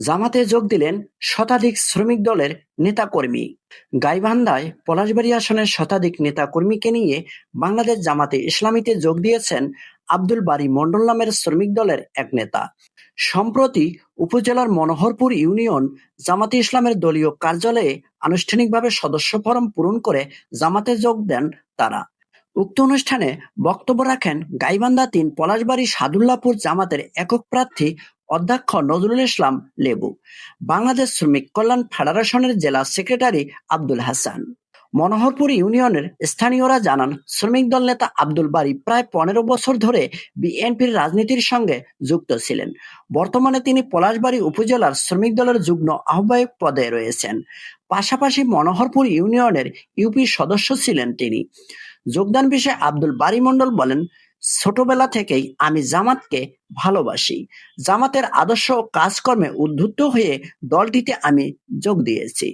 জামাতে যোগ দিলেন শতাধিক শ্রমিক দলের নেতাকর্মী। গাইবান্ধায় পলাশবাড়ী আসনের শতাধিক নেতাকর্মীকে নিয়ে বাংলাদেশ জামাতে ইসলামীতে যোগ দিয়েছেন আব্দুল বারী মণ্ডল নামের শ্রমিক দলের এক নেতা। সম্প্রতি উপজেলার মনোহরপুর ইউনিয়ন জামাতে ইসলামের দলীয় কার্যালয়ে আনুষ্ঠানিকভাবে সদস্য ফরম পূরণ করে জামাতে যোগ দেন তারা। উক্ত অনুষ্ঠানে বক্তব্য রাখেন গাইবান্ধা তিন পলাশবাড়ি সাদুল্লাপুর জামাতের একক প্রার্থী অধ্যক্ষ নজরুল ইসলাম লেবু, বাংলাদেশ শ্রমিক কল্যাণ ফেডারেশনের জেলা সেক্রেটারি আব্দুল হাসান। মনোহরপুর ইউনিয়নের স্থানীয়রা জানান, শ্রমিক দল নেতা আব্দুল বারী প্রায় পনেরো বছর ধরে বিএনপির রাজনীতির সঙ্গে যুক্ত ছিলেন। বর্তমানে তিনি পলাশবাড়ী উপজেলার শ্রমিক দলের যুগ্ম আহ্বায়ক পদে রয়েছেন। পাশাপাশি মনোহরপুর ইউনিয়নের ইউপি সদস্য ছিলেন তিনি। যোগদান বিষয়ে আব্দুল বারী মণ্ডল বলেন ছোটবেলা থেকেই আমি জামাতকে ভালোবাসি। জামাতের আদর্শ কাজকর্মে উদ্বুদ্ধ হয়ে দলটিতে আমি যোগ দিয়েছি।